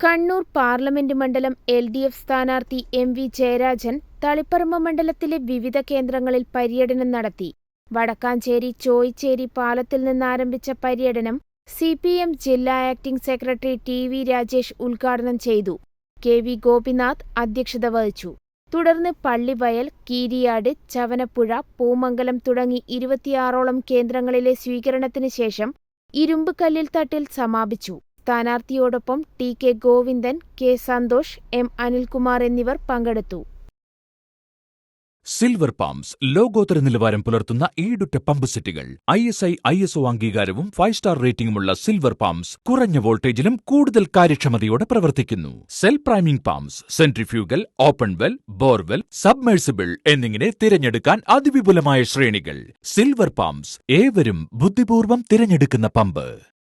Kannur parliament മണ്ഡലം L D F സ്ഥാനാർത്ഥി M V Jayarajan Taliparamba മണ്ഡലത്തിലെ വിവിധ കേന്ദ്രങ്ങളിൽ പര്യടനം നടത്തി. വടക്കാഞ്ചേരി ചോയിച്ചേരി പാലത്തിൽ നിന്നാരംഭിച്ച പര്യടനം സി പി എം ജില്ലാ acting secretary T V Rajesh ഉദ്ഘാടനം ചെയ്തു. കെ വി ഗോപിനാഥ് അധ്യക്ഷത വഹിച്ചു. തുടർന്ന് പള്ളിവയൽ കീരിയാട് ചവനപ്പുഴ പൂമംഗലം തുടങ്ങി ഇരുപത്തിയാറോളം കേന്ദ്രങ്ങളിലെ സ്വീകരണത്തിന് ശേഷം ഇരുമ്പുകല്ലിൽ തട്ടിൽ സമാപിച്ചു. സ്ഥാനാർത്ഥിയോടൊപ്പം T K Govindan K Santhosh M Anilkumar എന്നിവർ പങ്കെടുത്തു. സിൽവർ പാംസ് ലോകോത്തര നിലവാരം പുലർത്തുന്ന ഈടുറ്റ പമ്പ് സെറ്റുകൾ I S I I S O അംഗീകാരവും ഫൈവ് സ്റ്റാർ റേറ്റിംഗുമുള്ള സിൽവർ പാംസ് കുറഞ്ഞ വോൾട്ടേജിലും കൂടുതൽ കാര്യക്ഷമതയോടെ പ്രവർത്തിക്കുന്നു. Self priming pumps centrifugal open well borewell submersible എന്നിങ്ങനെ തിരഞ്ഞെടുക്കാൻ അതിവിപുലമായ ശ്രേണികൾ. സിൽവർ പാംസ് ഏവരും ബുദ്ധിപൂർവം തിരഞ്ഞെടുക്കുന്ന പമ്പ്.